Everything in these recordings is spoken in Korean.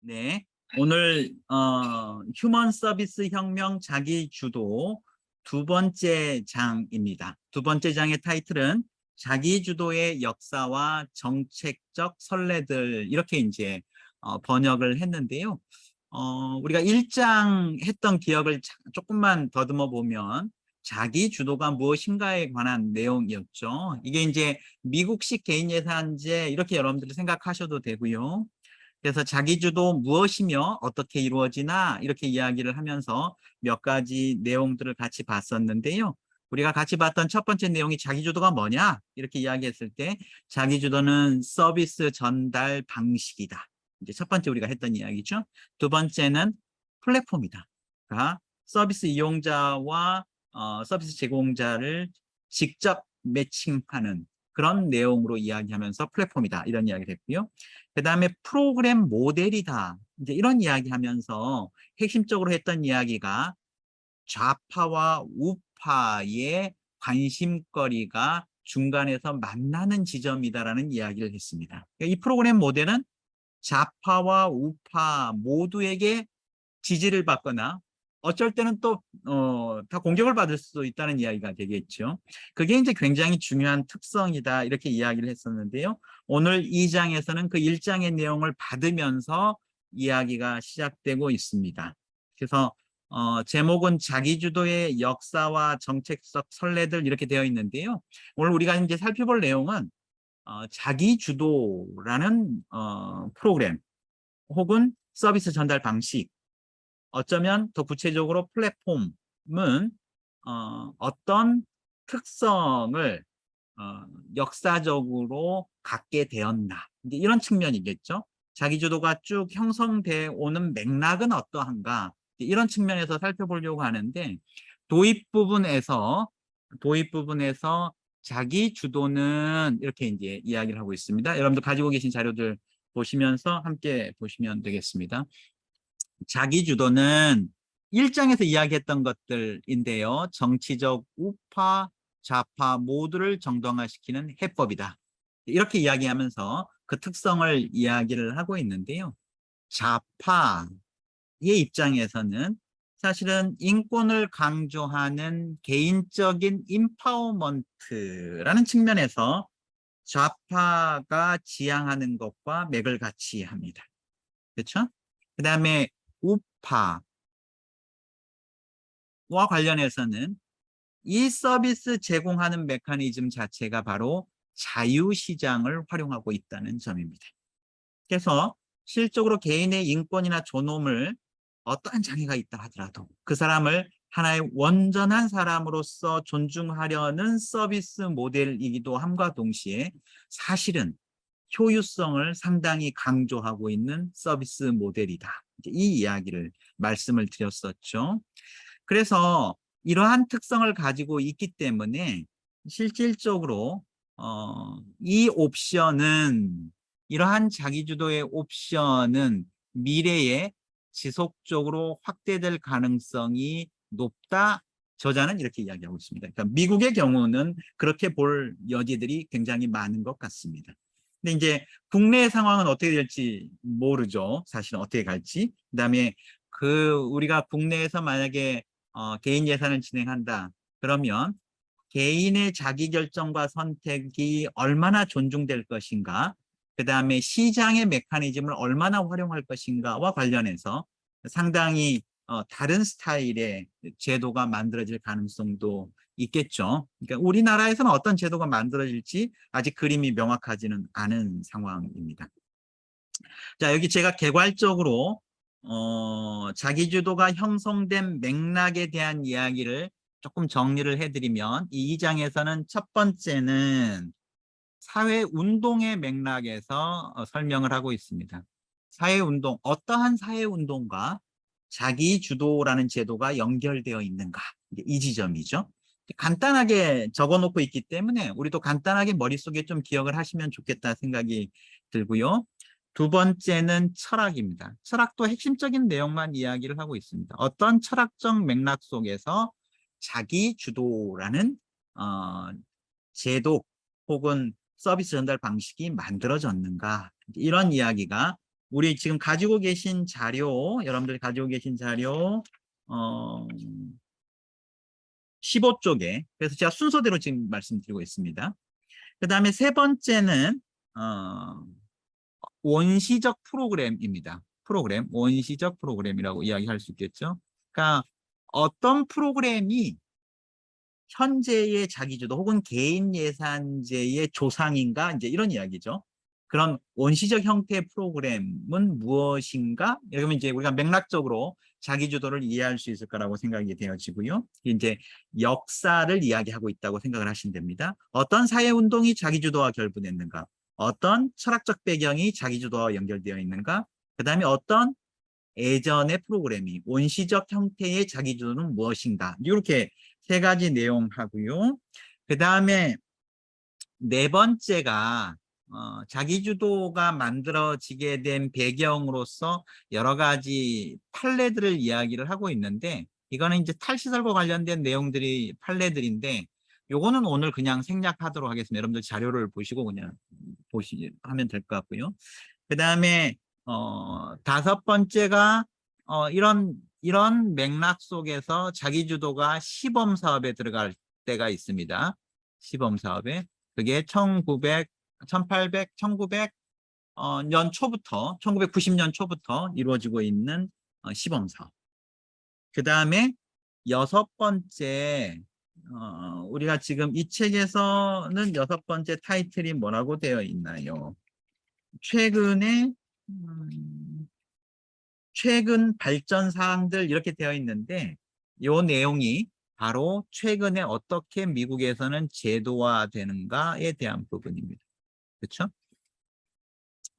네, 오늘 어, 휴먼 서비스 혁명 자기 주도 두 번째 장입니다. 두 번째 장의 타이틀은 자기 주도의 역사와 정책적 선례들 이렇게 이제 어, 번역을 했는데요. 어, 우리가 1장 했던 기억을 자- 조금만 더듬어 보면 자기 주도가 무엇인가에 관한 내용이었죠. 이게 이제 미국식 개인 예산제 이렇게 여러분들이 생각하셔도 되고요. 그래서 자기주도 무엇이며 어떻게 이루어지나 이렇게 이야기를 하면서 몇 가지 내용들을 같이 봤었는데요. 우리가 같이 봤던 첫 번째 내용이 자기주도가 뭐냐 이렇게 이야기했을 때 자기주도는 서비스 전달 방식이다. 이제 첫 번째 우리가 했던 이야기죠. 두 번째는 플랫폼이다. 그러니까 서비스 이용자와 어, 서비스 제공자를 직접 매칭하는 그런 내용으로 이야기하면서 플랫폼이다 이런 이야기를 했고요. 그 다음에 프로그램 모델이다. 이제 이런 이야기 하면서 핵심적으로 했던 이야기가 좌파와 우파의 관심거리가 중간에서 만나는 지점이다라는 이야기를 했습니다. 그러니까 이 프로그램 모델은 좌파와 우파 모두에게 지지를 받거나 어쩔 때는 또, 어, 다 공격을 받을 수도 있다는 이야기가 되겠죠. 그게 이제 굉장히 중요한 특성이다. 이렇게 이야기를 했었는데요. 오늘 2장에서는 그 1장의 내용을 받으면서 이야기가 시작되고 있습니다. 그래서 어, 제목은 자기주도의 역사와 정책적 선례들 이렇게 되어 있는데요. 오늘 우리가 이제 살펴볼 내용은 어, 자기주도라는 어, 프로그램 혹은 서비스 전달 방식 어쩌면 더 구체적으로 플랫폼은 어, 어떤 특성을 어, 역사적으로 갖게 되었나 이런 측면이겠죠. 자기주도가 쭉 형성돼 오는 맥락은 어떠한가 이런 측면에서 살펴보려고 하는데 도입 부분에서 도입 부분에서 자기 주도는 이렇게 이제 이야기를 하고 있습니다. 여러분들 가지고 계신 자료들 보시면서 함께 보시면 되겠습니다. 자기 주도는 1장에서 이야기했던 것들인데요. 정치적 우파, 좌파 모두를 정당화시키는 해법이다. 이렇게 이야기하면서 그 특성을 이야기를 하고 있는데요. 좌파의 입장에서는 사실은 인권을 강조하는 개인적인 임파워먼트라는 측면에서 좌파가 지향하는 것과 맥을 같이 합니다. 그렇죠? 그 다음에 우파와 관련해서는 이 서비스 제공하는 메커니즘 자체가 바로 자유시장을 활용하고 있다는 점입니다. 그래서 실적으로 개인의 인권이나 존엄을 어떠한 장애가 있다 하더라도 그 사람을 하나의 온전한 사람으로서 존중하려는 서비스 모델이기도 함과 동시에 사실은 효율성을 상당히 강조하고 있는 서비스 모델이다. 이 이야기를 말씀을 드렸었죠. 그래서 이러한 특성을 가지고 있기 때문에 실질적으로 어, 이 옵션은 이러한 자기주도의 옵션은 미래에 지속적으로 확대될 가능성이 높다. 저자는 이렇게 이야기하고 있습니다. 그러니까 미국의 경우는 그렇게 볼 여지들이 굉장히 많은 것 같습니다. 근데 이제 국내 상황은 어떻게 될지 모르죠. 사실은 어떻게 갈지. 그다음에 그 우리가 국내에서 만약에 어, 개인 예산을 진행한다. 그러면 개인의 자기결정과 선택이 얼마나 존중될 것인가, 그 다음에 시장의 메커니즘을 얼마나 활용할 것인가와 관련해서 상당히 어, 다른 스타일의 제도가 만들어질 가능성도 있겠죠. 그러니까 우리나라에서는 어떤 제도가 만들어질지 아직 그림이 명확하지는 않은 상황입니다. 자, 여기 제가 개괄적으로 어, 자기주도가 형성된 맥락에 대한 이야기를 조금 정리를 해드리면 이 2장에서는 첫 번째는 사회운동의 맥락에서 어, 설명을 하고 있습니다. 사회운동, 어떠한 사회운동과 자기주도라는 제도가 연결되어 있는가 이 지점이죠. 간단하게 적어놓고 있기 때문에 우리도 간단하게 머릿속에 좀 기억을 하시면 좋겠다 생각이 들고요. 두 번째는 철학입니다. 철학도 핵심적인 내용만 이야기를 하고 있습니다. 어떤 철학적 맥락 속에서 자기 주도라는 어, 제도 혹은 서비스 전달 방식이 만들어졌는가 이런 이야기가 우리 지금 가지고 계신 자료, 여러분들이 가지고 계신 자료, 어, 15쪽에, 그래서 제가 순서대로 지금 말씀드리고 있습니다. 그 다음에 세 번째는, 어, 원시적 프로그램입니다. 프로그램, 원시적 프로그램이라고 이야기할 수 있겠죠. 그러니까 어떤 프로그램이 현재의 자기주도 혹은 개인 예산제의 조상인가 이제 이런 이야기죠. 그런 원시적 형태의 프로그램은 무엇인가? 이러면 이제 우리가 맥락적으로 자기주도를 이해할 수 있을 거라고 생각이 되어지고요. 이제 역사를 이야기하고 있다고 생각을 하시면 됩니다. 어떤 사회운동이 자기주도와 결부됐는가? 어떤 철학적 배경이 자기주도와 연결되어 있는가? 그 다음에 어떤 예전의 프로그램이 원시적 형태의 자기주도는 무엇인가? 이렇게 세 가지 내용 하고요. 그 다음에 네 번째가 어, 자기주도가 만들어지게 된 배경으로서 여러 가지 판례들을 이야기를 하고 있는데 이거는 이제 탈시설과 관련된 내용들이 판례들인데 요거는 오늘 그냥 생략하도록 하겠습니다. 여러분들 자료를 보시고 그냥 보시 하면 될 것 같고요. 그 다음에 어, 다섯 번째가 어, 이런 이런 맥락 속에서 자기주도가 시범 사업에 들어갈 때가 있습니다. 시범 사업에 그게 1900, 1800, 1900 어, 년 초부터 1990년 초부터 이루어지고 있는 어, 시범 사업. 그 다음에 여섯 번째 어, 우리가 지금 이 책에서는 여섯 번째 타이틀이 뭐라고 되어 있나요? 최근에 음, 최근 발전 사항들 이렇게 되어 있는데 이 내용이 바로 최근에 어떻게 미국에서는 제도화되는가에 대한 부분입니다. 그렇죠?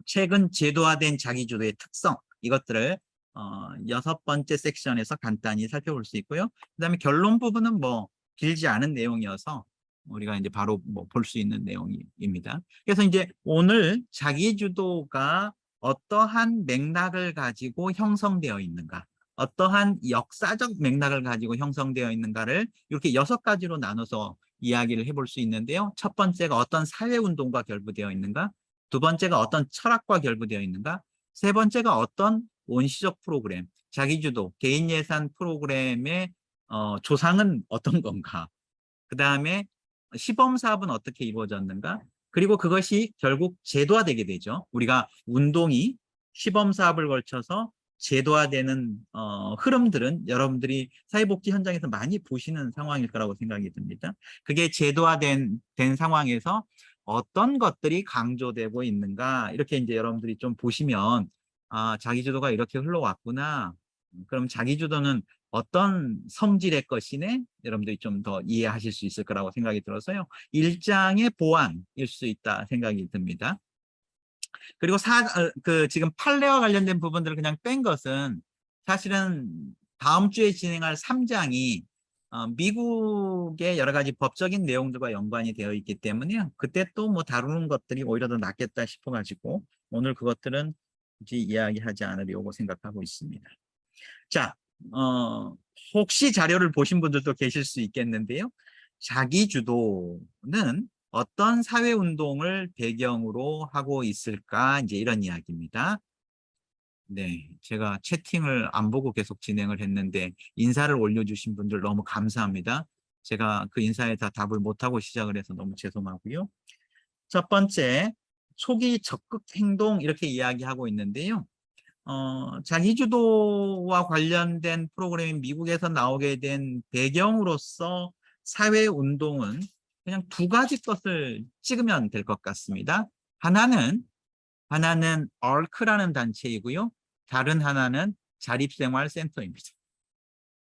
최근 제도화된 자기주도의 특성 이것들을 어, 여섯 번째 섹션에서 간단히 살펴볼 수 있고요. 그 다음에 결론 부분은 뭐 길지 않은 내용이어서 우리가 이제 바로 뭐 볼 수 있는 내용입니다. 그래서 이제 오늘 자기주도가 어떠한 맥락을 가지고 형성되어 있는가, 어떠한 역사적 맥락을 가지고 형성되어 있는가를 이렇게 여섯 가지로 나눠서 이야기를 해볼 수 있는데요. 첫 번째가 어떤 사회운동과 결부되어 있는가, 두 번째가 어떤 철학과 결부되어 있는가, 세 번째가 어떤 원시적 프로그램, 자기주도, 개인 예산 프로그램의 어, 조상은 어떤 건가, 그 다음에 시범 사업은 어떻게 이루어졌는가, 그리고 그것이 결국 제도화되게 되죠. 우리가 운동이 시범 사업을 걸쳐서 제도화되는 어, 흐름들은 여러분들이 사회복지 현장에서 많이 보시는 상황일 거라고 생각이 듭니다. 그게 제도화된 된 상황에서 어떤 것들이 강조되고 있는가 이렇게 이제 여러분들이 좀 보시면 아 자기주도가 이렇게 흘러왔구나. 그럼 자기주도는 어떤 성질의 것이네 여러분들이 좀 더 이해하실 수 있을 거라고 생각이 들어서요. 일장의 보완일 수 있다 생각이 듭니다. 그리고 사, 어, 그 지금 판례와 관련된 부분들을 그냥 뺀 것은 사실은 다음 주에 진행할 3장이 어, 미국의 여러 가지 법적인 내용들과 연관이 되어 있기 때문에 그때 또 뭐 다루는 것들이 오히려 더 낫겠다 싶어가지고 오늘 그것들은 굳이 이야기하지 않으려고 생각하고 있습니다. 자, 어, 혹시 자료를 보신 분들도 계실 수 있겠는데요. 자기주도는 어떤 사회운동을 배경으로 하고 있을까 이제 이런 이야기입니다. 네, 제가 채팅을 안 보고 계속 진행을 했는데 인사를 올려주신 분들 너무 감사합니다. 제가 그 인사에 다 답을 못하고 시작을 해서 너무 죄송하고요. 첫 번째, 초기 적극 행동 이렇게 이야기하고 있는데요. 어, 자기주도와 관련된 프로그램이 미국에서 나오게 된 배경으로서 사회운동은 그냥 두 가지 것을 찍으면 될 것 같습니다. 하나는 하나는 얼크라는 단체이고요. 다른 하나는 자립생활센터입니다.